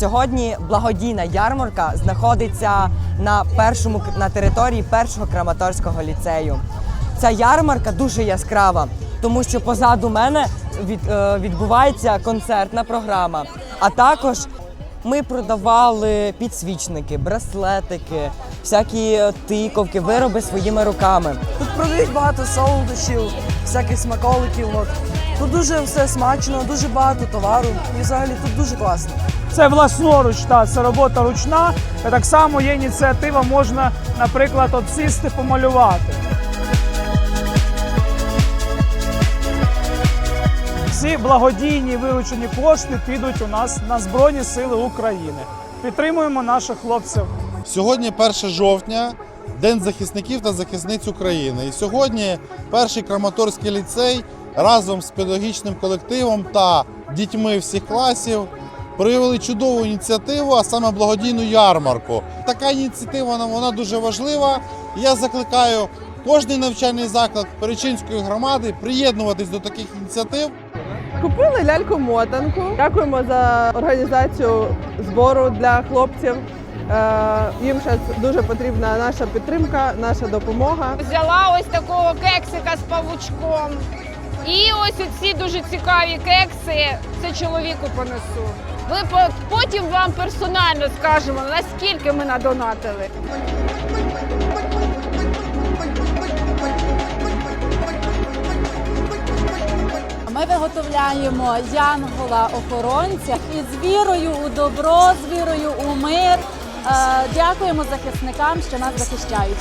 Сьогодні благодійна ярмарка знаходиться на першому на території першого Краматорського ліцею. Ця ярмарка дуже яскрава, тому що позаду мене від, е, відбувається концертна програма. А також ми продавали підсвічники, браслетики, всякі е, тиковки, вироби своїми руками. Тут продають багато солодощів, всяких смаколиків. От. Тут дуже все смачно, дуже багато товару. І взагалі тут дуже класно. Це власноруч, та це робота ручна. Так само є ініціатива, можна, наприклад, от сісти помалювати. Благодійні виручені кошти підуть у нас на Збройні Сили України. Підтримуємо наших хлопців. Сьогодні 1 жовтня, День захисників та захисниць України. І сьогодні перший Краматорський ліцей разом з педагогічним колективом та дітьми всіх класів проявили чудову ініціативу, а саме благодійну ярмарку. Така ініціатива вона- дуже важлива. Я закликаю кожний навчальний заклад Перечинської громади приєднуватись до таких ініціатив. Купили ляльку мотанку. Дякуємо за організацію збору для хлопців. Е, Їм зараз дуже потрібна наша підтримка, наша допомога. Взяла ось такого кексика з павучком. І ось ці дуже цікаві кекси. Це чоловіку понесу. Ми потім вам персонально скажемо, наскільки ми надонатили. Виготовляємо янгола-охоронця із вірою у добро, з вірою у мир. Е, Дякуємо захисникам, що нас захищають.